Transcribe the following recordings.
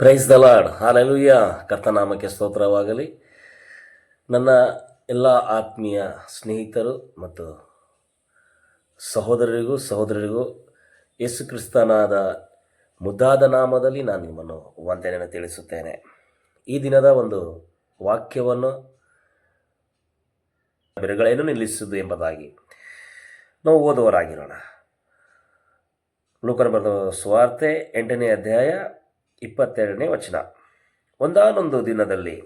Price the Lad hallelujah ಕರ್ತನಾಮಕ್ಕೆ ಸ್ತೋತ್ರವಾಗಲಿ. ನನ್ನ ಎಲ್ಲ ಆತ್ಮೀಯ ಸ್ನೇಹಿತರು ಮತ್ತು ಸಹೋದರರಿಗೂ ಸಹೋದರರಿಗೂ ಯೇಸು ಕ್ರಿಸ್ತನಾದ ಮುದ್ದಾದ ನಾಮದಲ್ಲಿ ನಾನು ನಿಮ್ಮನ್ನು ವಂದನೆಯನ್ನು ತಿಳಿಸುತ್ತೇನೆ. ಈ ದಿನದ ಒಂದು ವಾಕ್ಯವನ್ನು ಬೆರಗಳೇನು ನಿಲ್ಲಿಸುವುದು ಎಂಬುದಾಗಿ ನಾವು ಓದುವರಾಗಿರೋಣ ಲೋಕರ ಬರೆದ ಸ್ವಾರ್ತೆ ಎಂಟನೇ ಅಧ್ಯಾಯ ಇಪ್ಪತ್ತೆರಡನೇ ವಚನ. ಒಂದಾನೊಂದು ದಿನದಲ್ಲಿ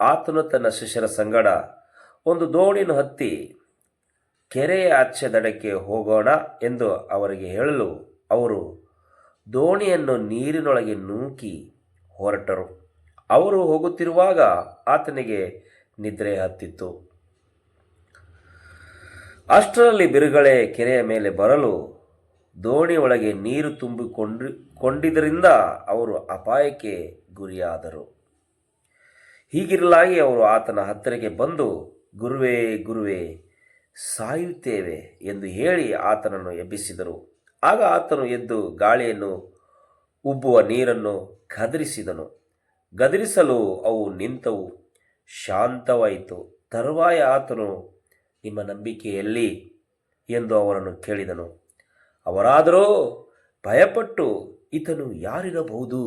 ಆತನು ತನ್ನ ಶಿಷ್ಯರ ಸಂಗಡ ಒಂದು ದೋಣಿನ ಹತ್ತಿ ಕೆರೆಯ ಆಚೆ ದಡಕ್ಕೆ ಹೋಗೋಣ ಎಂದು ಅವರಿಗೆ ಹೇಳಲು ಅವರು ದೋಣಿಯನ್ನು ನೀರಿನೊಳಗೆ ನೂಕಿ ಹೊರಟರು. ಅವರು ಹೋಗುತ್ತಿರುವಾಗ ಆತನಿಗೆ ನಿದ್ರೆ ಹತ್ತಿತ್ತು. ಅಷ್ಟರಲ್ಲಿ ಬಿರುಗಳೆ ಕೆರೆಯ ಮೇಲೆ ಬರಲು ದೋಣಿ ಒಳಗೆ ನೀರು ತುಂಬಿಕೊಂಡು ಕೊಂಡಿದ್ದರಿಂದ ಅವರು ಅಪಾಯಕ್ಕೆ ಗುರಿಯಾದರು. ಹೀಗಿರಲಾಗಿ ಅವರು ಆತನ ಹತ್ತಿರಕ್ಕೆ ಬಂದು, ಗುರುವೇ ಗುರುವೇ, ಸಾಯುತ್ತೇವೆ ಎಂದು ಹೇಳಿ ಆತನನ್ನು ಎಬ್ಬಿಸಿದರು. ಆಗ ಆತನು ಎದ್ದು ಗಾಳಿಯನ್ನು, ಉಬ್ಬುವ ನೀರನ್ನು ಗದರಿಸಿದನು ಗದರಿಸಲು ಅವು ನಿಂತವು, ಶಾಂತವಾಯಿತು. ತರುವಾಯ ಆತನು, ನಿಮ್ಮ ನಂಬಿಕೆಯಲ್ಲಿ ಎಂದು ಅವರನ್ನು ಕೇಳಿದನು. ಅವರಾದರೋ ಭಯಪಟ್ಟು ಈತನು ಯಾರಿರಬಹುದು?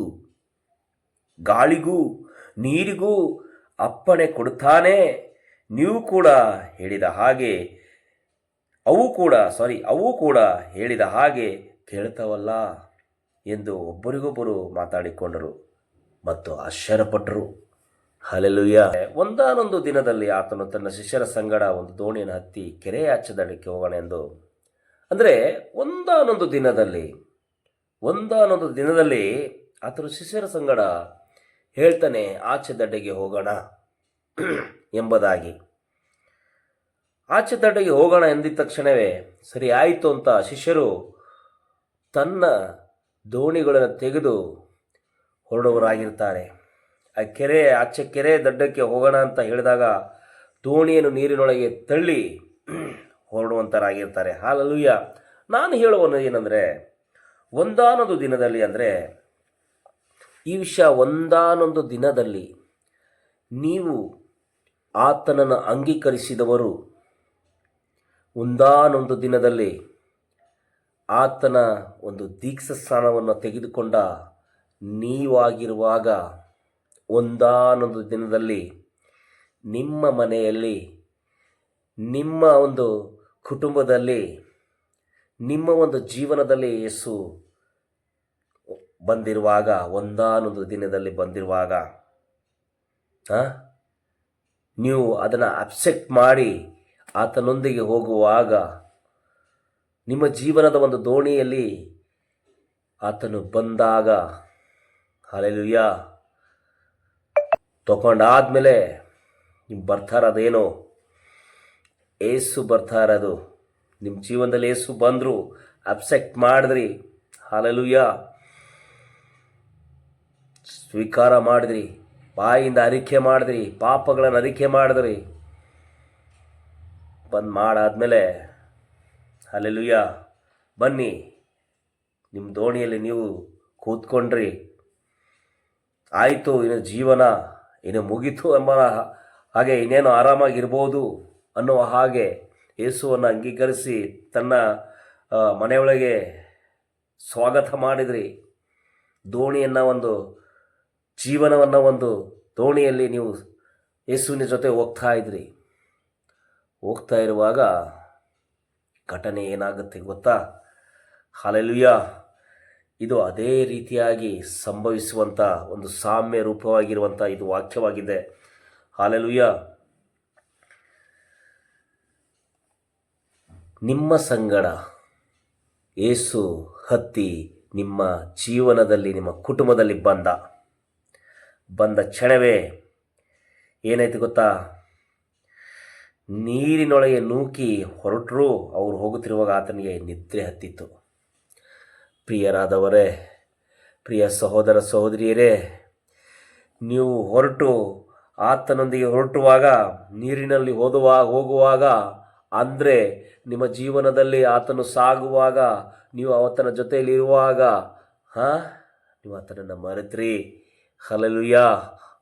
ಗಾಳಿಗೂ ನೀರಿಗೂ ಅಪ್ಪಣೆ ಕೊಡುತ್ತಾನೆ? ನೀವು ಕೂಡ ಹೇಳಿದ ಹಾಗೆ, ಅವು ಕೂಡ ಸಾರಿ ಅವು ಕೂಡ ಹೇಳಿದ ಹಾಗೆ ಕೇಳ್ತಾವಲ್ಲ ಎಂದು ಒಬ್ಬರಿಗೊಬ್ಬರು ಮಾತಾಡಿಕೊಂಡರು ಮತ್ತು ಆಶ್ಚರ್ಯಪಟ್ಟರು. ಹಲೆಲುಯ್ಯ ಒಂದಾನೊಂದು ದಿನದಲ್ಲಿ ಆತನು ತನ್ನ ಶಿಷ್ಯರ ಸಂಗಡ ಒಂದು ದೋಣಿಯನ್ನು ಹತ್ತಿ ಕೆರೆಯ ಆಚೆದಡಕ್ಕೆ ಹೋಗೋಣ ಎಂದು ಅಂದರೆ ಒಂದಾನೊಂದು ದಿನದಲ್ಲಿ ಒಂದಾನೊಂದು ದಿನದಲ್ಲಿ ಆತನು ಶಿಷ್ಯರ ಸಂಗಡ ಹೇಳ್ತಾನೆ, ಆಚೆ ದಡ್ಡೆಗೆ ಹೋಗೋಣ ಎಂಬುದಾಗಿ. ಆಚೆ ದಡ್ಡೆಗೆ ಹೋಗೋಣ ಎಂದಿದ ತಕ್ಷಣವೇ ಸರಿ ಆಯಿತು ಅಂತ ಶಿಷ್ಯರು ತನ್ನ ದೋಣಿಗಳನ್ನು ತೆಗೆದು ಹೊರಡುವರಾಗಿರ್ತಾರೆ ಆ ಕೆರೆ, ಆಚೆ ಕೆರೆ ದಡ್ಡಕ್ಕೆ ಹೋಗೋಣ ಅಂತ ಹೇಳಿದಾಗ ದೋಣಿಯನ್ನು ನೀರಿನೊಳಗೆ ತಳ್ಳಿ ಹೊರಡುವಂಥರಾಗಿರ್ತಾರೆ ಹಾಲಲ್ಲೂಯ್ಯ ನಾನು ಹೇಳುವನು ಏನಂದರೆ, ಒಂದಾನೊಂದು ದಿನದಲ್ಲಿ ಅಂದರೆ, ಈ ವಿಷಯ ಒಂದಾನೊಂದು ದಿನದಲ್ಲಿ ನೀವು ಆತನನ್ನು ಅಂಗೀಕರಿಸಿದವರು, ಒಂದಾನೊಂದು ದಿನದಲ್ಲಿ ಆತನ ಒಂದು ದೀಕ್ಷಾ ಸ್ಥಾನವನ್ನು ತೆಗೆದುಕೊಂಡ ನೀವಾಗಿರುವಾಗ, ಒಂದಾನೊಂದು ದಿನದಲ್ಲಿ ನಿಮ್ಮ ಮನೆಯಲ್ಲಿ ನಿಮ್ಮ ಒಂದು ಕುಟುಂಬದಲ್ಲಿ ನಿಮ್ಮ ಒಂದು ಜೀವನದಲ್ಲಿ ಯೇಸು ಬಂದಿರುವಾಗ, ಒಂದಾನೊಂದು ದಿನದಲ್ಲಿ ಬಂದಿರುವಾಗ? ನೀವು ಅದನ್ನು ಅಪ್ಸೆಪ್ಟ್ ಮಾಡಿ ಆತನೊಂದಿಗೆ ಹೋಗುವಾಗ, ನಿಮ್ಮ ಜೀವನದ ಒಂದು ದೋಣಿಯಲ್ಲಿ ಆತನು ಬಂದಾಗ ಅಲೆಲುಯ್ಯ ತಗೊಂಡಾದ್ಮೇಲೆ ನೀವು ಬರ್ತಾರದೇನೋ ಏಸು ಬರ್ತಾ ಇರೋದು. ನಿಮ್ಮ ಜೀವನದಲ್ಲಿ ಏಸು ಬಂದರು, ಅಪ್ಸೆಕ್ಟ್ ಮಾಡಿದ್ರಿ. ಹಾಲಲುಯ್ಯ ಸ್ವೀಕಾರ ಮಾಡಿದ್ರಿ. ಬಾಯಿಂದ ಅರಿಕೆ ಮಾಡಿದ್ರಿ. ಪಾಪಗಳನ್ನು ಅರಿಕೆ ಮಾಡಿದ್ರಿ. ಬಂದು ಮಾಡಾದಮೇಲೆ ಅಲ್ಲೆಲ್ಲುಯ್ಯ ಬನ್ನಿ. ನಿಮ್ಮ ದೋಣಿಯಲ್ಲಿ ನೀವು ಕೂತ್ಕೊಂಡ್ರಿ. ಆಯಿತು, ಇನ್ನು ಜೀವನ, ಇನ್ನು ಮುಗೀತು ಎಂಬ ಹಾಗೆ ಇನ್ನೇನು ಆರಾಮಾಗಿರ್ಬೋದು. ಅನ್ನುವ ಹಾಗೆ ಯೇಸುವನ್ನು ಅಂಗೀಕರಿಸಿ ತನ್ನ ಮನೆಯೊಳಗೆ ಸ್ವಾಗತ ಮಾಡಿದ್ರಿ. ದೋಣಿಯನ್ನು ಒಂದು, ಜೀವನವನ್ನು ಒಂದು ದೋಣಿಯಲ್ಲಿ ನೀವು ಯೇಸುವಿನ ಜೊತೆ ಹೋಗ್ತಾ ಇದ್ರಿ. ಹೋಗ್ತಾ ಇರುವಾಗ ಘಟನೆ ಏನಾಗುತ್ತೆ ಗೊತ್ತಾ? ಹಾಲೆಲುಯ್ಯ ಇದು ಅದೇ ರೀತಿಯಾಗಿ ಸಂಭವಿಸುವಂಥ ಒಂದು ಸಾಮ್ಯ ರೂಪವಾಗಿರುವಂಥ ಇದು ವಾಕ್ಯವಾಗಿದೆ. ಹಾಲೆಲುಯ್ಯ ನಿಮ್ಮ ಸಂಗಡ ಏಸು ಹತ್ತಿ ನಿಮ್ಮ ಜೀವನದಲ್ಲಿ, ನಿಮ್ಮ ಕುಟುಂಬದಲ್ಲಿ ಬಂದ ಬಂದ ಕ್ಷಣವೇ ಏನಾಯ್ತು ಗೊತ್ತಾ? ನೀರಿನೊಳಗೆ ನೂಕಿ ಹೊರಟರು ಅವರು ಹೋಗುತ್ತಿರುವಾಗ ಆತನಿಗೆ ನಿದ್ರೆ ಹತ್ತಿತ್ತು. ಪ್ರಿಯರಾದವರೇ, ಪ್ರಿಯ ಸಹೋದರ ಸಹೋದರಿಯರೇ, ನೀವು ಹೊರಟು, ಆತನೊಂದಿಗೆ ಹೊರಟುವಾಗ, ನೀರಿನಲ್ಲಿ ಹೋದುವಾಗ, ಹೋಗುವಾಗ ಅಂದರೆ ನಿಮ್ಮ ಜೀವನದಲ್ಲಿ ಆತನು ಸಾಗುವಾಗ, ನೀವು ಆತನ ಜೊತೆಯಲ್ಲಿ ಇರುವಾಗ ಹಾಂ? ನೀವು ಆತನನ್ನು ಮರೆತ್ರಿ. ಹಲಲುಯ್ಯ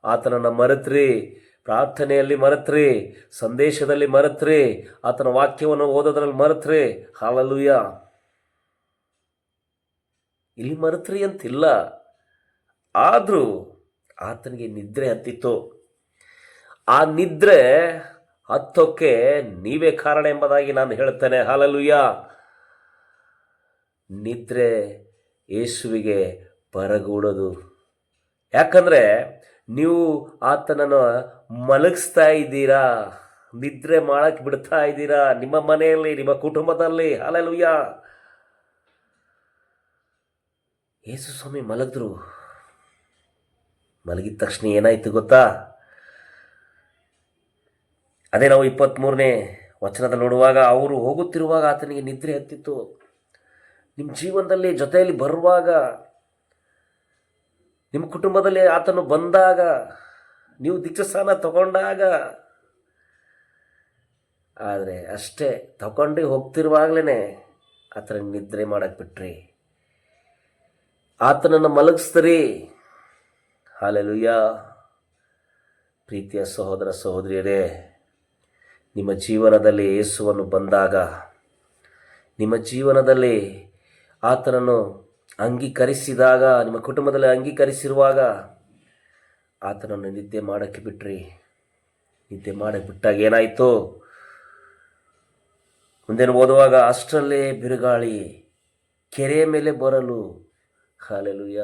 ಆತನನ್ನು ಮರೆತ್ರಿ. ಪ್ರಾರ್ಥನೆಯಲ್ಲಿ ಮರೆತ್ರಿ. ಸಂದೇಶದಲ್ಲಿ ಮರೆತ್ರಿ. ಆತನ ವಾಕ್ಯವನ್ನು ಓದೋದ್ರಲ್ಲಿ ಮರೆತ್ರಿ. ಹಾಲಲುಯ್ಯ ಇಲ್ಲಿ ಮರೆತ್ರಿ ಅಂತಿಲ್ಲ. ಆದರೂ ಆತನಿಗೆ ನಿದ್ರೆ ಹತ್ತಿತ್ತು ಆ ನಿದ್ರೆ ಹತ್ತೋಕ್ಕೆ ನೀವೇ ಕಾರಣ ಎಂಬುದಾಗಿ ನಾನು ಹೇಳ್ತೇನೆ ಹಾಲಲುಯ್ಯ ನಿದ್ರೆ ಯೇಸುವಿಗೆ ಬರಗೂಡದು ಯಾಕಂದರೆ ನೀವು ಆತನನ್ನು ಮಲಗಿಸ್ತಾ ಇದ್ದೀರಾ, ನಿದ್ರೆ ಮಾಡಕ್ಕೆ ಬಿಡ್ತಾ ಇದ್ದೀರಾ, ನಿಮ್ಮ ಮನೆಯಲ್ಲಿ, ನಿಮ್ಮ ಕುಟುಂಬದಲ್ಲಿ. ಹಾಲಲುಯ್ಯ ಯೇಸು ಸ್ವಾಮಿ ಮಲಗಿದ್ರು. ಮಲಗಿದ ತಕ್ಷಣ ಏನಾಯಿತು ಗೊತ್ತಾ? ಅದೇ ನಾವು ಇಪ್ಪತ್ತ್ಮೂರನೇ ವಚನದಲ್ಲಿ ನೋಡುವಾಗ ಅವರು ಹೋಗುತ್ತಿರುವಾಗ ಆತನಿಗೆ ನಿದ್ರೆ ಹತ್ತಿತ್ತು. ನಿಮ್ಮ ಜೀವನದಲ್ಲಿ ಜೊತೆಯಲ್ಲಿ ಬರುವಾಗ, ನಿಮ್ಮ ಕುಟುಂಬದಲ್ಲಿ ಆತನು ಬಂದಾಗ, ನೀವು ದೀಕ್ಷಾಸ್ಥಾನ ತಗೊಂಡಾಗ, ಆದರೆ ಅಷ್ಟೇ ತಗೊಂಡು ಹೋಗ್ತಿರುವಾಗಲೇ ಆತನ ನಿದ್ರೆ ಮಾಡಕ್ಕೆ ಬಿಟ್ರಿ. ಆತನನ್ನು ಮಲಗಿಸ್ತೀರಿ. ಹಾಲೆಲುಯ್ಯ ಪ್ರೀತಿಯ ಸಹೋದರ ಸಹೋದರಿಯರೇ ನಿಮ್ಮ ಜೀವನದಲ್ಲಿ ಯೇಸುವನ್ನು ಬಂದಾಗ, ನಿಮ್ಮ ಜೀವನದಲ್ಲಿ ಆತನನ್ನು ಅಂಗೀಕರಿಸಿದಾಗ, ನಿಮ್ಮ ಕುಟುಂಬದಲ್ಲಿ ಅಂಗೀಕರಿಸಿರುವಾಗ ಆತನನ್ನು ನಿದ್ದೆ ಮಾಡೋಕ್ಕೆ ಬಿಟ್ರಿ. ನಿದ್ದೆ ಮಾಡಕ್ಕೆ ಬಿಟ್ಟಾಗ ಏನಾಯಿತು? ಮುಂದೇನು ಓದುವಾಗ ಅಷ್ಟರಲ್ಲೇ ಬಿರುಗಾಳಿ ಕೆರೆಯ ಮೇಲೆ ಬರಲು. ಹಾಲೆಲುಯ್ಯ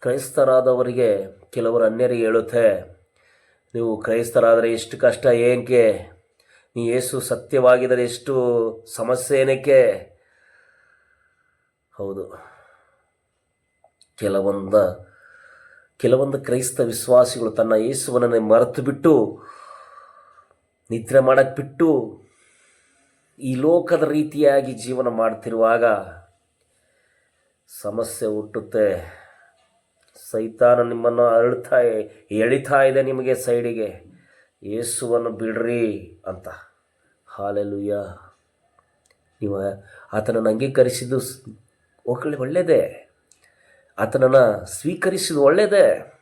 ಕ್ರೈಸ್ತರಾದವರಿಗೆ ಕೆಲವರು ಅನ್ಯರಿಗೆ ಹೇಳುತ್ತೆ ನೀವು ಕ್ರೈಸ್ತರಾದರೆ ಎಷ್ಟು ಕಷ್ಟ ಏನಕ್ಕೆ ನೀ ಏಸು ಸತ್ಯವಾಗಿದ್ದರೆ ಎಷ್ಟು ಸಮಸ್ಯೆ, ಏನಕ್ಕೆ? ಹೌದು. ಕೆಲವೊಂದು ಕೆಲವೊಂದು ಕ್ರೈಸ್ತ ವಿಶ್ವಾಸಿಗಳು ತನ್ನ ಯೇಸುವನನ್ನೇ ಮರೆತು ಬಿಟ್ಟು ನಿದ್ರೆ ಮಾಡಕ್ಕೆ ಬಿಟ್ಟು ಈ ಲೋಕದ ರೀತಿಯಾಗಿ ಜೀವನ ಮಾಡ್ತಿರುವಾಗ ಸಮಸ್ಯೆ ಹುಟ್ಟುತ್ತೆ. ಸೈತಾನ ನಿಮ್ಮನ್ನು ಅರಳ್ತಾ ಎಳಿತಾ ಇದೆ ನಿಮಗೆ ಸೈಡಿಗೆ. ಯೇಸುವನ್ನು ಬಿಡ್ರಿ ಅಂತ. ಹಾಲೆಲುಯ್ಯ ನೀವು ಆತನನ್ನು ಅಂಗೀಕರಿಸಿದ್ದು ಒಕ್ಕಳಿ ಒಳ್ಳೆ, ಒಳ್ಳೆಯದೇ. ಆತನನ್ನು ಸ್ವೀಕರಿಸಿದ್ದು ಒಳ್ಳೆಯದೇ.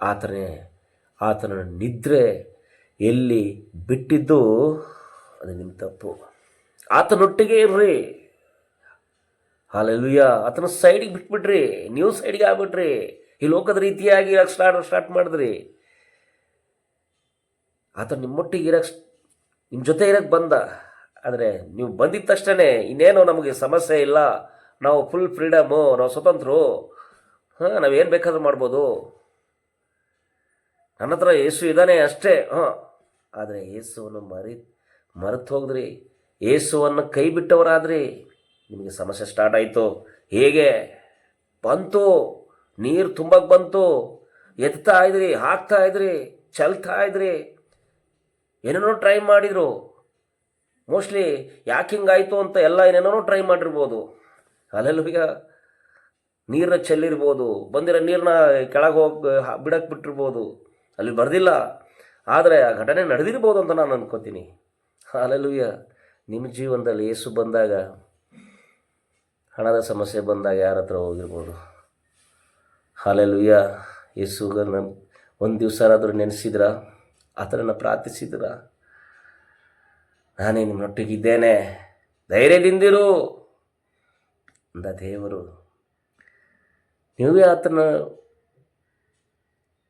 ಆತನೇ ಆತನ ನಿದ್ರೆ ಎಲ್ಲಿ ಬಿಟ್ಟಿದ್ದು ಅದು ನಿಮ್ಮ ತಪ್ಪು. ಆತನೊಟ್ಟಿಗೆ ಇರ್ರಿ. ಹಾಲೆಲುಯ್ಯ. ಆತನ ಸೈಡಿಗೆ ಬಿಟ್ಬಿಟ್ರಿ, ನೀವು ಸೈಡಿಗೆ ಆಗ್ಬಿಟ್ರಿ. ಈ ಲೋಕದ ರೀತಿಯಾಗಿ ಇರಕ್ಕೆ ಸ್ಟಾರ್ಟ್ ಸ್ಟಾರ್ಟ್ ಮಾಡಿದ್ರಿ. ಆತ ನಿಮ್ಮೊಟ್ಟಿಗೆ ಇರಕ್ಕೆ ನಿಮ್ಮ ಜೊತೆ ಇರಕ್ಕೆ ಬಂದ. ಆದರೆ ನೀವು ಬಂದಿದ್ದ ತಕ್ಷಣ ಇನ್ನೇನು ನಮಗೆ ಸಮಸ್ಯೆ ಇಲ್ಲ. ನಾವು ಫುಲ್ ಫ್ರೀಡಮು ನಾವು ಸ್ವತಂತ್ರರು ಹಾಂ, ನಾವೇನು ಬೇಕಾದ್ರೂ ಮಾಡ್ಬೋದು. ನನ್ನ ಹತ್ರ ಏಸು ಇದ್ದಾನೆ ಅಷ್ಟೇ. ಹಾಂ. ಆದರೆ ಏಸುವನ್ನು ಮರಿ ಮರೆತು ಹೋಗಿದ್ರಿ ಏಸುವನ್ನು ಕೈ ಬಿಟ್ಟವರಾದ್ರಿ. ನಿಮಗೆ ಸಮಸ್ಯೆ ಸ್ಟಾರ್ಟ್ ಆಯಿತು. ಹೇಗೆ? ಬಂತು. ನೀರು ತುಂಬಕ್ಕೆ ಬಂತು. ಎತ್ತಾ ಇದ್ರಿ, ಹಾಕ್ತಾ ಇದ್ರಿ, ಚಲ್ತಾ ಇದ್ರಿ. ಏನೇನೋ ಟ್ರೈ ಮಾಡಿದರು. ಮೋಸ್ಟ್ಲಿ ಯಾಕೆ ಹಿಂಗಾಯಿತು ಅಂತ ಎಲ್ಲ ಏನೇನೋ ಟ್ರೈ ಮಾಡಿರ್ಬೋದು. ಅಲ್ಲೆಲ್ಲ ನೀರನ್ನ ಚೆಲ್ಲಿರ್ಬೋದು. ಬಂದಿರೋ ನೀರನ್ನ ಕೆಳಗೆ ಹೋಗಿ ಬಿಡಕ್ಕೆ ಬಿಟ್ಟಿರ್ಬೋದು. ಅಲ್ಲಿ ಬರೆದಿಲ್ಲ. ಆದರೆ ಆ ಘಟನೆ ನಡೆದಿರ್ಬೋದು ಅಂತ ನಾನು ಅನ್ಕೋತೀನಿ. ಅಲ್ಲೆಲ್ಲೂಯ್ಯ ನಿಮ್ಮ ಜೀವನದಲ್ಲಿ ಏಸು ಬಂದಾಗ ಹಣದ ಸಮಸ್ಯೆ ಬಂದಾಗ ಯಾರ ಹತ್ರ ಹೋಗಿರ್ಬೋದು? ಹಾಲೆಲುಯ್ಯ ಯೇಸುಗನ್ನ ಒಂದು ದಿವಸನಾದರೂ ನೆನೆಸಿದ್ರ? ಆತನನ್ನು ಪ್ರಾರ್ಥಿಸಿದ್ರ? ನಾನೇ ನಿಮ್ಮೊಟ್ಟಿಗಿದ್ದೇನೆ. ಧೈರ್ಯದಿಂದಿರು. ಅಂದ ದೇವರು. ನೀವೇ ಆತನ,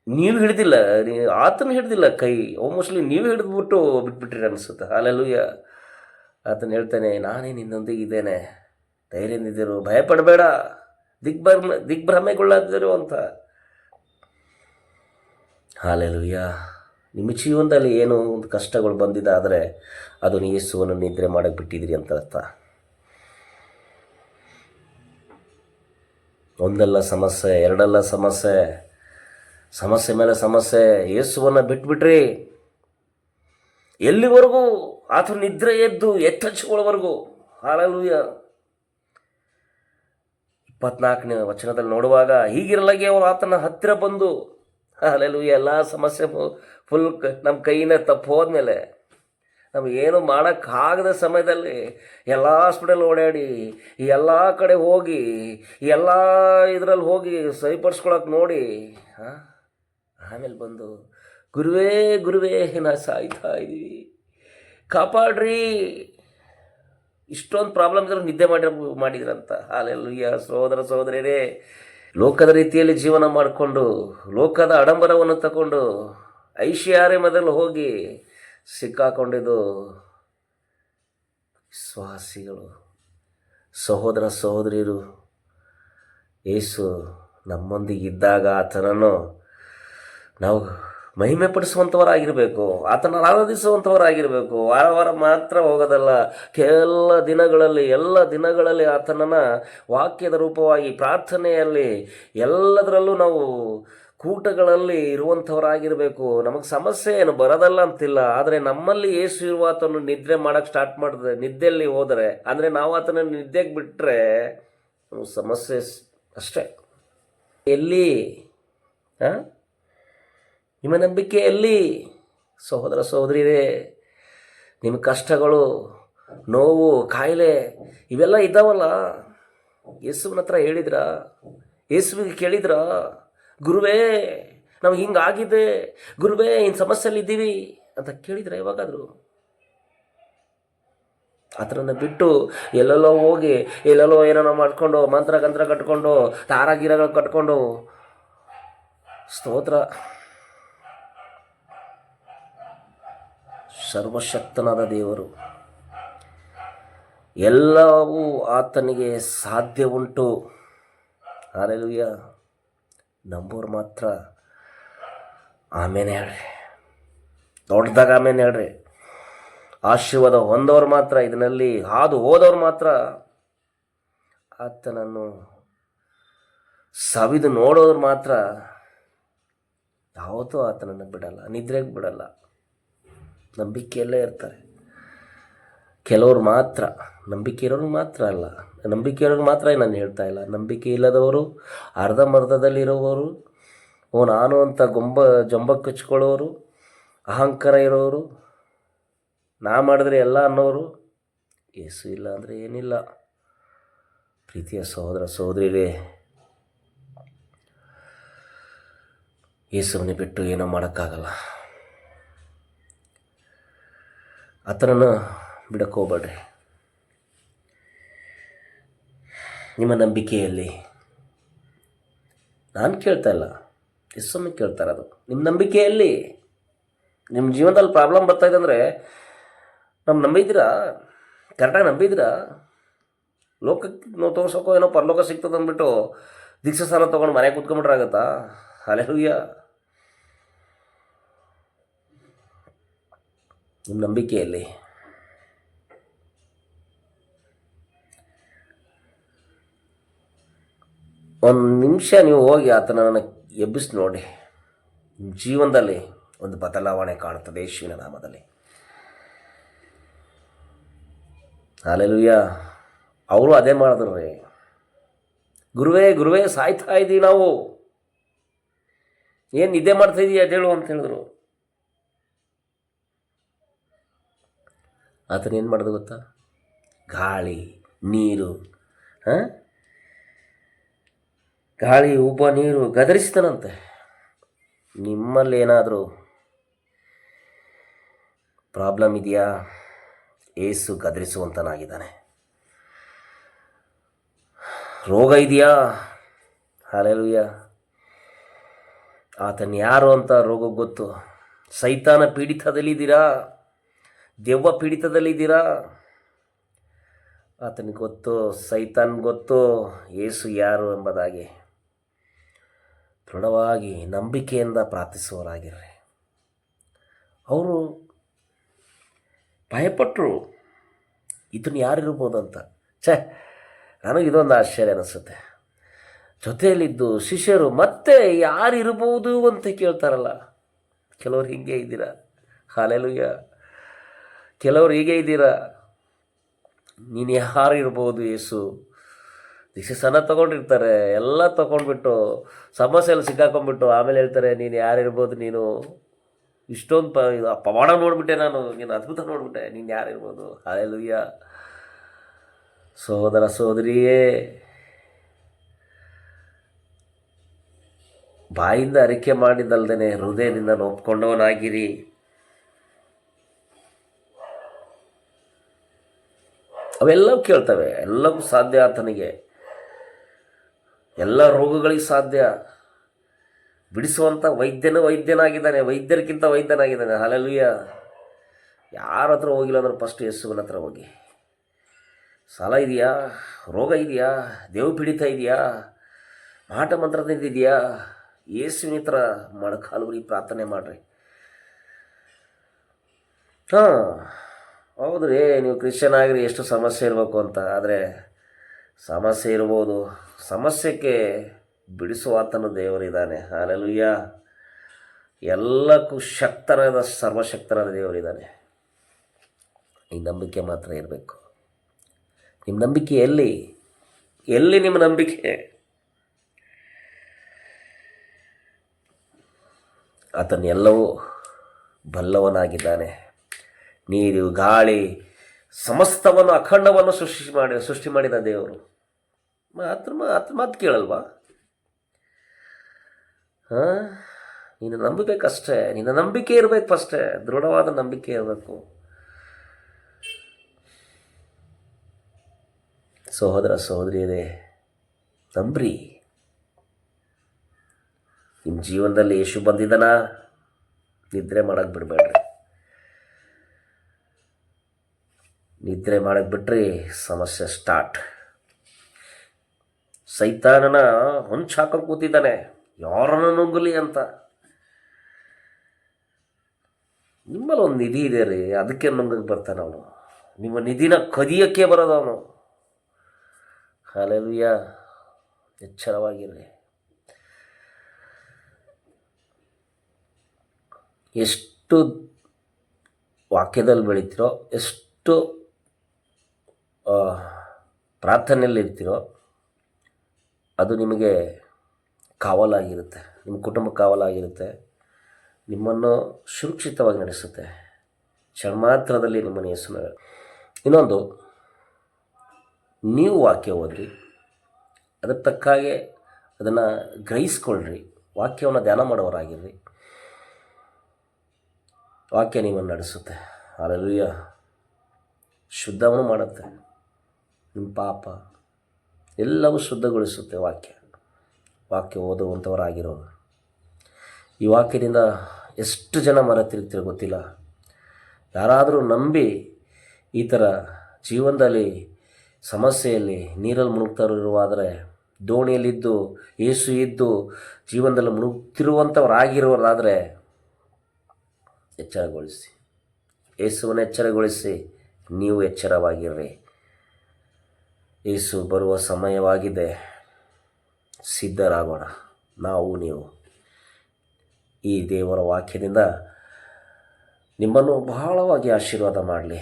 ನೀವು ಹಿಡ್ದಿಲ್ಲ, ನೀ- ಆತನ ಹಿಡ್ದಿಲ್ಲ ಕೈ. ಮೋಸ್ಟ್ಲಿ ನೀವು ಹಿಡಿದ್ಬಿಟ್ಟು ಬಿಟ್ಬಿಟ್ರಿ ಅನಿಸುತ್ತೆ. ಹಾಲೆಲುಯ್ಯ ಆತನ ಹೇಳ್ತಾನೆ, ನಾನೇ ನಿನ್ನೊಂದಿಗೆ ಇದ್ದೇನೆ ಧೈರ್ಯದಿಂದಿರು ಭಯಪಡಬೇಡ. ದಿಗ್ಭ್ರಮ ದಿಗ್ಭ್ರಮೆಗೊಳ್ಳದಿರು ಅಂತ. ಹಾಲೆಲುಯ್ಯ ನಿಮ್ಮ ಜೀವನದಲ್ಲಿ ಏನು ಒಂದು ಕಷ್ಟಗಳು ಬಂದಿದೆ ಆದರೆ ಅದು ನೀಸುವನ್ನು ನಿದ್ರೆ ಮಾಡಕ್ಕೆ ಬಿಟ್ಟಿದ್ರಿ ಅಂತ ಅರ್ಥ. ಒಂದಲ್ಲ ಸಮಸ್ಯೆ, ಎರಡಲ್ಲ ಸಮಸ್ಯೆ ಸಮಸ್ಯೆ ಮೇಲೆ ಸಮಸ್ಯೆ, ಯೇಸುವನ್ನು ಬಿಟ್ಬಿಟ್ರಿ. ಎಲ್ಲಿವರೆಗೂ ಆತ ನಿದ್ರೆ ಎದ್ದು ಎತ್ತಚ್ಚುಗಳವರೆಗೂ ಹಾಲೆಲುಯ್ಯ ಇಪ್ಪತ್ನಾಲ್ಕನೇ ವಚನದಲ್ಲಿ ನೋಡುವಾಗ, ಹೀಗಿರಲಾಗಿ ಅವರು ಆತನ ಹತ್ತಿರ ಬಂದು ಅಲ್ಲೆಲ್ಲೂ ಎಲ್ಲ ಸಮಸ್ಯೆ ಫುಲ್ ನಮ್ಮ ಕೈಯಿಂದ ತಪ್ಪು ಹೋದ್ಮೇಲೆ ನಮಗೇನು ಮಾಡೋಕ್ಕಾಗದ ಸಮಯದಲ್ಲಿ ಎಲ್ಲ ಹಾಸ್ಪಿಟಲ್ ಓಡಾಡಿ, ಎಲ್ಲ ಕಡೆ ಹೋಗಿ, ಎಲ್ಲ ಇದರಲ್ಲಿ ಹೋಗಿ ಸರಿಪಡಿಸ್ಕೊಳಕ್ಕೆ ನೋಡಿ ಹಾಂ ಆಮೇಲೆ ಬಂದು, ಗುರುವೇ ಗುರುವೇ, ನಾ ಸಾಯ್ತಾ ಇದ್ದೀವಿ, ಕಾಪಾಡ್ರಿ ಇಷ್ಟೊಂದು ಪ್ರಾಬ್ಲಮ್ ಇದ್ರೆ ನಿದ್ದೆ ಮಾಡಿ ಮಾಡಿದ್ರಂತ. ಹಾಲೆಲ್ಲೂಯ್ಯ ಸಹೋದರ ಸಹೋದರಿಯರೇ ಲೋಕದ ರೀತಿಯಲ್ಲಿ ಜೀವನ ಮಾಡಿಕೊಂಡು, ಲೋಕದ ಆಡಂಬರವನ್ನು ತಗೊಂಡು ಐಶ್ವರ್ಯಮದಲ್ಲಿ ಹೋಗಿ ಸಿಕ್ಕಾಕೊಂಡಿದ್ದು ವಿಶ್ವಾಸಿಗಳು, ಸಹೋದರ, ಸಹೋದರಿಯರು. ಏಸು ನಮ್ಮೊಂದಿಗಿದ್ದಾಗ ಆತನನ್ನು ನಾವು ಮಹಿಮೆ ಪಡಿಸುವಂಥವರಾಗಿರಬೇಕು ಆತನ ಆರಾಧಿಸುವಂಥವರಾಗಿರಬೇಕು ವಾರ ವಾರ ಮಾತ್ರ ಹೋಗೋದಲ್ಲ. ಕೆಲ ದಿನಗಳಲ್ಲಿ, ಎಲ್ಲ ದಿನಗಳಲ್ಲಿ ಆತನನ್ನು ವಾಕ್ಯದ ರೂಪವಾಗಿ, ಪ್ರಾರ್ಥನೆಯಲ್ಲಿ ಎಲ್ಲದರಲ್ಲೂ ನಾವು ಕೂಟಗಳಲ್ಲಿ ಇರುವಂಥವರಾಗಿರಬೇಕು ನಮಗೆ ಸಮಸ್ಯೆ ಏನು ಬರೋದಲ್ಲ ಅಂತಿಲ್ಲ. ಆದರೆ ನಮ್ಮಲ್ಲಿ ಏಸು ಇರುವ ಆತನು ನಿದ್ರೆ ಮಾಡೋಕ್ಕೆ ಸ್ಟಾರ್ಟ್ ಮಾಡಿದ್ರೆ ನಿದ್ದೆಯಲ್ಲಿ ಹೋದರೆ, ಅಂದರೆ ನಾವು ಆತನ ನಿದ್ದೆಗೆ ಬಿಟ್ಟರೆ ಸಮಸ್ಯೆ ಅಷ್ಟೇ. ಎಲ್ಲಿ ಹಾಂ ನಿಮ್ಮ ನಂಬಿಕೆಯಲ್ಲಿ ಸಹೋದರ ಸಹೋದರಿರೇ ನಿಮ್ಮ ಕಷ್ಟಗಳು, ನೋವು, ಕಾಯಿಲೆ, ಇವೆಲ್ಲ ಇದ್ದಾವಲ್ಲ? ಯೇಸುವಿನ ಹತ್ರ ಹೇಳಿದ್ರ? ಯೇಸುವಿಗೆ ಕೇಳಿದ್ರ? ಗುರುವೇ, ನಾವು ಹಿಂಗಾಗಿದೆ, ಗುರುವೇ ಇನ್ನು ಸಮಸ್ಯೆಯಲ್ಲಿ ಇದ್ದೀವಿ ಅಂತ ಕೇಳಿದ್ರೆ ಯಾವಾಗಾದರೂ? ಅದನ್ನು ಬಿಟ್ಟು ಎಲ್ಲೆಲ್ಲೋ ಹೋಗಿ, ಎಲ್ಲೆಲ್ಲೋ ಏನೇನೋ ಮಾಡ್ಕೊಂಡು, ಮಂತ್ರ, ಗಂತ್ರ ಕಟ್ಕೊಂಡು, ತಾರಾಗಿರಗಳು ಕಟ್ಕೊಂಡು, ಸ್ತೋತ್ರ. ಸರ್ವಶಕ್ತನಾದ ದೇವರು. ಎಲ್ಲವೂ ಆತನಿಗೆ ಸಾಧ್ಯ ಉಂಟು. ಆರೆಲ್ವಿಯ ನಂಬೋರು ಮಾತ್ರ ಆಮೇಲೆ ಹೇಳ್ರಿ. ದೊಡ್ಡದಾಗ ಆಮೇಲೆ ಹೇಳ್ರಿ. ಆಶೀರ್ವಾದ ಹೊಂದವ್ರು ಮಾತ್ರ, ಇದರಲ್ಲಿ ಹಾದು ಹೋದವ್ರು ಮಾತ್ರ ಆತನನ್ನು ಸವಿದು ನೋಡೋರು ಮಾತ್ರ ಯಾವತ್ತೂ ಆತನನ್ನು ಬಿಡಲ್ಲ, ನಿದ್ರೆಗೆ ಬಿಡಲ್ಲ. ನಂಬಿಕೆಯಲ್ಲೇ ಇರ್ತಾರೆ. ಕೆಲವರು ಮಾತ್ರ ನಂಬಿಕೆ ಇರೋರಿಗೆ ಮಾತ್ರ ಅಲ್ಲ. ನಂಬಿಕೆ ಇರೋರಿಗೆ ಮಾತ್ರ ನಾನು ಹೇಳ್ತಾ ಇಲ್ಲ. ನಂಬಿಕೆ ಇಲ್ಲದವರು ಅರ್ಧಮರ್ಧದಲ್ಲಿರುವವರು ಓ, ನಾನು ಅಂತ ಗೊಂಬ, ಜೊಂಬ ಕಚ್ಕೊಳ್ಳೋರು, ಅಹಂಕಾರ ಇರೋರು, ನಾ ಮಾಡಿದ್ರೆ ಎಲ್ಲ ಅನ್ನೋರು ಏಸು ಇಲ್ಲ ಅಂದರೆ ಏನಿಲ್ಲ. ಪ್ರೀತಿಯ ಸಹೋದರ, ಸಹೋದರಿರೇ ಯೇಸುವನ್ನೇ ಬಿಟ್ಟು ಏನೋ ಮಾಡೋಕ್ಕಾಗಲ್ಲ. ಆತನನ್ನು ಬಿಡಕ್ಕೆ ಹೋಗ್ಬೇಡ್ರಿ. ನಿಮ್ಮ ನಂಬಿಕೆಯಲ್ಲಿ. ನಾನು ಕೇಳ್ತಾ ಇಲ್ಲ. ಯೇಸನ್ನು ಕೇಳ್ತಾರೆ ಅದು. ನಿಮ್ಮ ನಂಬಿಕೆಯಲ್ಲಿ ನಿಮ್ಮ ಜೀವನದಲ್ಲಿ ಪ್ರಾಬ್ಲಮ್ ಬರ್ತಾಯಿದೆ ಅಂದರೆ ನಮ್ಮ ನಂಬಿದ್ದೀರಾ? ಕರೆಕ್ಟಾಗಿ ನಂಬಿದ್ದೀರಾ? ಲೋಕಕ್ಕೆ ನಾವು ತೋರ್ಸೋಕೋ ಏನೋ ಪರಲೋಕ ಸಿಗ್ತದೆ ಅಂದ್ಬಿಟ್ಟು ದೀಕ್ಷಾ ಸ್ಥಾನ ತೊಗೊಂಡು ಮನೆಗೆ ಕೂತ್ಕೊಂಡ್ಬಿಟ್ರೆ ಆಗತ್ತಾ? ನಿಮ್ಮ ನಂಬಿಕೆಯಲ್ಲಿ. ಒಂದು ನಿಮಿಷ ನೀವು ಹೋಗಿ ಆತನನ್ನು ಎಬ್ಬಿಸಿ ನೋಡಿ. ಜೀವನದಲ್ಲಿ ಒಂದು ಬದಲಾವಣೆ ಕಾಣುತ್ತದೆ ಯೇಸುವಿನ ನಾಮದಲ್ಲಿ. ಅಲೆಲುಯ್ಯ ಅವರು ಅದೇ ಮಾಡಿದ್ರು ರೀ. ಗುರುವೇ ಗುರುವೇ, ಸಾಯ್ತಾ ಇದ್ದೀವಿ ನಾವು. ಏನು ನಿದ್ದೆ ಮಾಡ್ತಾ ಇದೀಯ ಅದೇಳು ಅಂತ ಹೇಳಿದ್ರು. ಆತನ ಏನು ಮಾಡೋದು ಗೊತ್ತಾ? ಗಾಳಿ, ನೀರು, ಹಾಂ? ಗಾಳಿ ಉಬ್ಬ ನೀರು ಗದರಿಸ್ತಾನಂತೆ. ನಿಮ್ಮಲ್ಲಿ ಏನಾದರೂ ಪ್ರಾಬ್ಲಮ್ ಇದೆಯಾ? ಏಸು ಗದರಿಸುವಂತನಾಗಿದ್ದಾನೆ. ರೋಗ ಇದೆಯಾ? ಹಾಲೆಲುಯ್ಯ ಆತನ ಯಾರು ಅಂತ ರೋಗ ಗೊತ್ತು? ಸೈತಾನ ಪೀಡಿತದಲ್ಲಿದ್ದೀರಾ? ದೆವ್ವ ಪೀಡಿತದಲ್ಲಿದ್ದೀರಾ? ಆತನಿಗೆ ಗೊತ್ತು, ಸೈತಾನ್ ಗೊತ್ತು, ಏಸು ಯಾರು ಎಂಬುದಾಗಿ. ದೃಢವಾಗಿ ನಂಬಿಕೆಯಿಂದ ಪ್ರಾರ್ಥಿಸುವವರಾಗಿರ್ರಿ. ಅವರು ಭಯಪಟ್ಟರು ಇದನ್ನು ಯಾರಿರ್ಬೋದು ಅಂತ ಛೇ, ನನಗೆ ಇದೊಂದು ಆಶ್ಚರ್ಯ ಅನಿಸುತ್ತೆ. ಜೊತೆಯಲ್ಲಿದ್ದು ಶಿಷ್ಯರು ಮತ್ತೆ ಯಾರಿರ್ಬೋದು ಅಂತ ಕೇಳ್ತಾರಲ್ಲ. ಕೆಲವರು ಹೀಗೆ ಇದ್ದೀರಾ? ಹಾಲೆಲುಯ್ಯ. ಕೆಲವ್ರು ಹೀಗೆ ಇದ್ದೀರಾ? ನೀನು ಯಾರು ಇರ್ಬೋದು ಯೇಸು? ದಿಶಸನ ತೊಗೊಂಡಿರ್ತಾರೆ, ಎಲ್ಲ ತೊಗೊಂಡ್ಬಿಟ್ಟು ಸಮಸ್ಯೆಯಲ್ಲಿ ಸಿಕ್ಕಾಕೊಂಡ್ಬಿಟ್ಟು ಆಮೇಲೆ ಹೇಳ್ತಾರೆ, ನೀನು ಯಾರಿರ್ಬೋದು ನೀನು? ಇಷ್ಟೊಂದು ಪ ಇದು ಪವಾಡ ನೋಡಿಬಿಟ್ಟೆ ನಾನು, ನೀನು ಅದ್ಭುತ ನೋಡಿಬಿಟ್ಟೆ, ನೀನು ಯಾರಿರ್ಬೋದು ಹಾಲೆಲುಯ್ಯ ಸೋದರ ಸೋದರಿಯೇ ಬಾಯಿಂದ ಅರಿಕೆ ಮಾಡಿದ್ದಲ್ದೇ ಹೃದಯದಿಂದ ಒಪ್ಕೊಂಡವನಾಗಿರಿ ಅವೆಲ್ಲವೂ ಕೇಳ್ತವೆ, ಎಲ್ಲವೂ ಸಾಧ್ಯ ಆತನಿಗೆ ಎಲ್ಲ ರೋಗಗಳಿಗೆ ಸಾಧ್ಯ. ಬಿಡಿಸುವಂಥ ವೈದ್ಯನ ವೈದ್ಯನಾಗಿದ್ದಾನೆ, ವೈದ್ಯರಿಗಿಂತ ವೈದ್ಯನಾಗಿದ್ದಾನೆ. ಹಾಲೆಲುಯ್ಯ ಯಾರ ಹತ್ರ ಹೋಗಿಲ್ಲ ಅಂದ್ರೆ ಫಸ್ಟ್ ಯೇಸುವಿನ ಹತ್ರ ಹೋಗಿ. ಸಾಲ ಇದೆಯಾ? ರೋಗ ಇದೆಯಾ? ದೇವು ಪೀಡಿತ ಇದೆಯಾ? ಮಾಟ ಮಂತ್ರದಿಂದ ಇದೆಯಾ? ಯೇಸುವಿನ ಹತ್ರ ಮೊಳಕಾಲುವರಿ ಪ್ರಾರ್ಥನೆ ಮಾಡಿರಿ. ಹಾಂ. ಹೌದ್ರಿ, ನೀವು ಕ್ರಿಶ್ಚಿಯನ್ ಆಗಿರಿ, ಎಷ್ಟು ಸಮಸ್ಯೆ ಇರಬೇಕು ಅಂತ. ಆದರೆ, ಸಮಸ್ಯೆ ಇರ್ಬೋದು. ಸಮಸ್ಯೆಗೆ ಬಿಡಿಸುವ ಆತನ ದೇವರಿದ್ದಾನೆ ಅಲ್ಲೆಲ್ಲುಯ್ಯ ಎಲ್ಲಕ್ಕೂ ಶಕ್ತರಾದ ಸರ್ವಶಕ್ತರಾದ ದೇವರಿದ್ದಾನೆ ಈ ನಂಬಿಕೆ ಮಾತ್ರ ಇರಬೇಕು. ನಿಮ್ಮ ನಂಬಿಕೆ ಎಲ್ಲಿ? ಎಲ್ಲಿ ನಿಮ್ಮ ನಂಬಿಕೆ? ಆತನೆಲ್ಲವೂ ಬಲ್ಲವನಾಗಿದ್ದಾನೆ. ನೀರು ಗಾಳಿ, ಸಮಸ್ತವನ್ನು ಅಖಂಡವನ್ನು ಸೃಷ್ಟಿ ಮಾಡಿ, ಸೃಷ್ಟಿ ಮಾಡಿದ ದೇವರು. ಮಾತ್ರ ಮಾತ್ರ ಮಾತು ಕೇಳಲ್ವಾ? ಹಾಂ? ನೀನು ನಂಬಬೇಕಷ್ಟೇ, ನಿನ್ನ ನಂಬಿಕೆ ಇರಬೇಕು ಅಷ್ಟೇ ದೃಢವಾದ ನಂಬಿಕೆ ಇರಬೇಕು. ಸಹೋದರ ಸಹೋದರಿಯರೇ, ನಂಬ್ರಿ. ನಿಮ್ಮ ಜೀವನದಲ್ಲಿ ಯೇಸು ಬಂದಿದ್ದಾನ? ನಿದ್ರೆ ಮಾಡಕ್ಕೆ ಬಿಡಬೇಡ್ರಿ. ನಿದ್ರೆ ಮಾಡಕ್ಕೆ ಬಿಟ್ರಿ, ಸಮಸ್ಯೆ ಸ್ಟಾರ್ಟ್ ಸೈತಾನನ ಹೊಂಚ್ ಹಾಕೊಂಡು ಕೂತಿದ್ದಾನೆ, ಯಾರನ್ನ ನುಂಗಲಿ ಅಂತ. ನಿಮ್ಮಲ್ಲಿ ಒಂದು ನಿಧಿ ಇದೆ ರೀ, ಅದಕ್ಕೆ ನುಂಗಕ್ಕೆ ಬರ್ತಾನೆ ಅವನು. ನಿಮ್ಮ ನಿಧಿನ ಕದಿಯಕ್ಕೆ ಬರೋದು ಅವನು. ಹಲವಿಯ ಎಚ್ಚರವಾಗಿರ್ರಿ. ಎಷ್ಟು ವಾಕ್ಯದಲ್ಲಿ ಬೆಳಿತೀರೋ, ಎಷ್ಟು ಪ್ರಾರ್ಥನೆಯಲ್ಲಿ ಇರ್ತೀರೋ ಅದು ನಿಮಗೆ ಕಾವಲಾಗಿರುತ್ತೆ. ನಿಮ್ಮ ಕುಟುಂಬ ಕಾವಲಾಗಿರುತ್ತೆ. ನಿಮ್ಮನ್ನು ಸುರಕ್ಷಿತವಾಗಿ ನಡೆಸುತ್ತೆ. ಕ್ಷಣಮಾತ್ರದಲ್ಲಿ ನಿಮ್ಮನ್ನು ಹೆಸರು ಇನ್ನೊಂದು, ನೀವು ವಾಕ್ಯ ಓದ್ರಿ. ಅದಕ್ಕೆ ತಕ್ಕ ಹಾಗೆ ಅದನ್ನು ಗ್ರಹಿಸ್ಕೊಳ್ರಿ. ವಾಕ್ಯವನ್ನು ಧ್ಯಾನ ಮಾಡೋರಾಗಿರ್ರಿ ವಾಕ್ಯ ನಿಮ್ಮನ್ನು ನಡೆಸುತ್ತೆ. ಅಲ್ಲೆಲ್ಲ ಶುದ್ಧವನ್ನು ಮಾಡುತ್ತೆ. ನಿಮ್ಮ ಪಾಪ ಎಲ್ಲವೂ ಶುದ್ಧಗೊಳಿಸುತ್ತೆ ವಾಕ್ಯ. ವಾಕ್ಯ ಓದುವಂಥವರಾಗಿರೋರು. ಈ ವಾಕ್ಯದಿಂದ ಎಷ್ಟು ಜನ ಮರ ತಿರುಗ್ತಿರೋ ಗೊತ್ತಿಲ್ಲ. ಯಾರಾದರೂ ನಂಬಿ ಈ ಥರ ಜೀವನದಲ್ಲಿ ಸಮಸ್ಯೆಯಲ್ಲಿ ನೀರಲ್ಲಿ ಮುಳುಗ್ತಾರಿರುವಾದರೆ ದೋಣಿಯಲ್ಲಿದ್ದು, ಏಸು ಇದ್ದು ಜೀವನದಲ್ಲಿ ಮುಳುಗ್ತಿರುವಂಥವರಾಗಿರೋರಾದರೆ ಎಚ್ಚರಗೊಳಿಸಿ. ಏಸುವನ್ನು ಎಚ್ಚರಗೊಳಿಸಿ, ನೀವು ಎಚ್ಚರವಾಗಿರ್ರಿ. ಯೇಸು ಬರುವ ಸಮಯವಾಗಿದೆ. ಸಿದ್ಧರಾಗೋಣ. ನಾವು, ನೀವು ಈ ದೇವರ ವಾಕ್ಯದಿಂದ ನಿಮ್ಮನ್ನು ಬಹಳವಾಗಿ ಆಶೀರ್ವಾದ ಮಾಡಲಿ.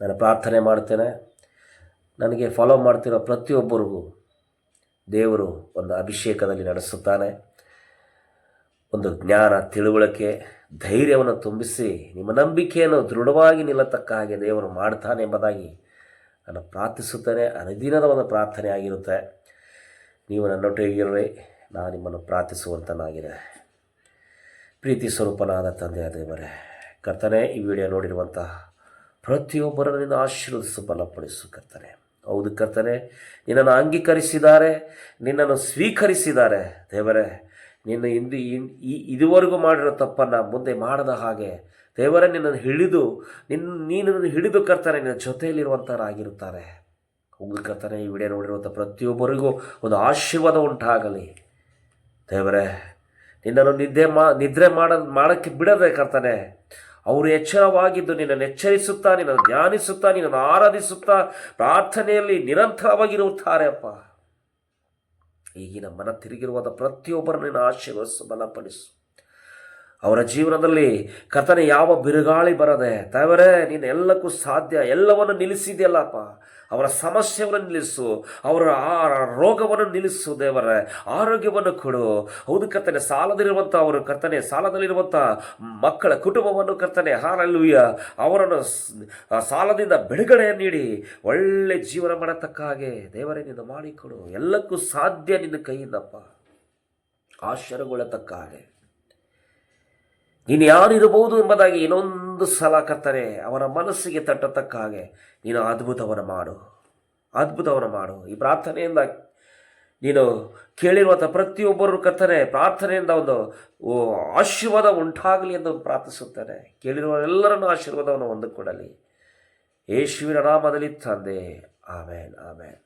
ನಾನು ಪ್ರಾರ್ಥನೆ ಮಾಡ್ತೇನೆ. ನನಗೆ ಫಾಲೋ ಮಾಡ್ತಿರೋ ಪ್ರತಿಯೊಬ್ಬರಿಗೂ ದೇವರು ಒಂದು ಅಭಿಷೇಕದಲ್ಲಿ ನಡೆಸುತ್ತಾನೆ. ಒಂದು ಜ್ಞಾನ, ತಿಳುವಳಿಕೆ, ಧೈರ್ಯವನ್ನು ತುಂಬಿಸಿ ನಿಮ್ಮ ನಂಬಿಕೆಯನ್ನು ದೃಢವಾಗಿ ನಿಲ್ಲತಕ್ಕ ಹಾಗೆ ದೇವರು ಮಾಡ್ತಾನೆ ಎಂಬುದಾಗಿ ನಾನು ಪ್ರಾರ್ಥಿಸುತ್ತೇನೆ. ಅನುದಿನದ ಒಂದು ಪ್ರಾರ್ಥನೆ ಆಗಿರುತ್ತೆ. ನೀವು ನನ್ನೊಟ್ಟಿಗಿರ್ರಿ ನಾನು ನಿಮ್ಮನ್ನು ಪ್ರಾರ್ಥಿಸುವಂತನಾಗಿದೆ ಪ್ರೀತಿ ಸ್ವರೂಪನಾದ ತಂದೆ ದೇವರೇ, ಕರ್ತನೆ, ಈ ವಿಡಿಯೋ ನೋಡಿರುವಂತಹ ಪ್ರತಿಯೊಬ್ಬರನ್ನು ಆಶೀರ್ವದಿಸು, ಬಲಪಡಿಸು, ಕರ್ತನೆ. ಹೌದು ಕರ್ತನೆ, ನಿನ್ನನ್ನು ಅಂಗೀಕರಿಸಿದ್ದಾರೆ, ನಿನ್ನನ್ನು ಸ್ವೀಕರಿಸಿದ್ದಾರೆ. ದೇವರೇ, ನಿನ್ನ ಇಂದು ಇದುವರೆಗೂ ಮಾಡಿರೋ ತಪ್ಪನ್ನು ಮುಂದೆ ಮಾಡದ ಹಾಗೆ ದೇವರೇ, ನಿನ್ನನ್ನು ಹಿಡಿದು ನಿನ್ನ ನೀನನ್ನು ಹಿಡಿದು ಕರ್ತಾರೆ ನಿನ್ನ ಜೊತೆಯಲ್ಲಿರುವಂಥವರಾಗಿರುತ್ತಾರೆ ಉಂಗು ಕರ್ತಾನೆ, ಈ ವಿಡಿಯೋ ನೋಡಿರುವಂಥ ಪ್ರತಿಯೊಬ್ಬರಿಗೂ ಒಂದು ಆಶೀರ್ವಾದ ಉಂಟಾಗಲಿ. ದೇವರೇ, ನಿನ್ನನ್ನು ನಿದ್ದೆ ಮಾ, ನಿದ್ರೆ ಮಾಡ, ಮಾಡೋಕ್ಕೆ ಬಿಡದೆ ಕರ್ತಾನೆ, ಅವರು ಎಚ್ಚರವಾಗಿದ್ದು ನಿನ್ನನ್ನು ಎಚ್ಚರಿಸುತ್ತಾ, ನಿನ್ನನ್ನು ಧ್ಯಾನಿಸುತ್ತಾ, ನಿನ್ನನ್ನು ಆರಾಧಿಸುತ್ತಾ, ಪ್ರಾರ್ಥನೆಯಲ್ಲಿ ನಿರಂತರವಾಗಿರುತ್ತಾರೆ ಅಪ್ಪ. ಈಗಿನ ಮನ ತಿರುಗಿರುವಂಥ ಪ್ರತಿಯೊಬ್ಬರನ್ನು ಆಶೀರ್ವದಿಸು, ಬಲಪಡಿಸು. ಅವರ ಜೀವನದಲ್ಲಿ ಕರ್ತನೆ ಯಾವ ಬಿರುಗಾಳಿ ಬರದೆ, ತವರೇ, ನೀನು ಎಲ್ಲಕ್ಕೂ ಸಾಧ್ಯ, ಎಲ್ಲವನ್ನು ನಿಲ್ಲಿಸಿದೆಯಲ್ಲಪ್ಪ. ಅವರ ಸಮಸ್ಯೆಯನ್ನು ನಿಲ್ಲಿಸು, ಅವರ ಆ ರೋಗವನ್ನು ನಿಲ್ಲಿಸು ದೇವರೇ, ಆರೋಗ್ಯವನ್ನು ಕೊಡು. ಹೌದು ಕರ್ತನೆ, ಸಾಲದಲ್ಲಿರುವಂಥ ಅವರು ಕರ್ತನೆ, ಸಾಲದಲ್ಲಿರುವಂಥ ಮಕ್ಕಳ ಕುಟುಂಬವನ್ನು ಕರ್ತನೆ ಹಾರಲ್ವಿಯ ಅವರನ್ನು ಸಾಲದಿಂದ ಬಿಡುಗಡೆ ನೀಡಿ. ಒಳ್ಳೆ ಜೀವನ ಮಾಡತಕ್ಕ ಹಾಗೆ ದೇವರೇ ನಿನ್ನ ಮಾಡಿಕೊಡು. ಎಲ್ಲಕ್ಕೂ ಸಾಧ್ಯ ನಿನ್ನ ಕೈಯಿಂದಪ್ಪ. ಆಶ್ಚರ್ಯಗೊಳ್ಳತಕ್ಕ ಹಾಗೆ. ನೀನು ಯಾರಿರಬಹುದು ಎಂಬುದಾಗಿ ಇನ್ನೊಂದು ಸಲ ಕರ್ತನೆ, ಅವನ ಮನಸ್ಸಿಗೆ ತಟ್ಟತಕ್ಕ ಹಾಗೆ ನೀನು ಅದ್ಭುತವನ್ನು ಮಾಡು. ಅದ್ಭುತವನ್ನು ಮಾಡು. ಈ ಪ್ರಾರ್ಥನೆಯಿಂದ ನೀನು ಕೇಳಿರುವಂಥ ಪ್ರತಿಯೊಬ್ಬರು ಕರ್ತನೆ, ಪ್ರಾರ್ಥನೆಯಿಂದ ಒಂದು ಆಶೀರ್ವಾದ ಉಂಟಾಗಲಿ ಎಂದು ಪ್ರಾರ್ಥಿಸುತ್ತೇನೆ ಕೇಳಿರುವ ಎಲ್ಲರನ್ನು ಆಶೀರ್ವಾದವನ್ನು ಹೊಂದಿಕೊಡಲಿ ಯೇಸುವಿನ ನಾಮದಲ್ಲಿ ತಂದೆ. ಆಮೇನ್ ಆಮೇನ್.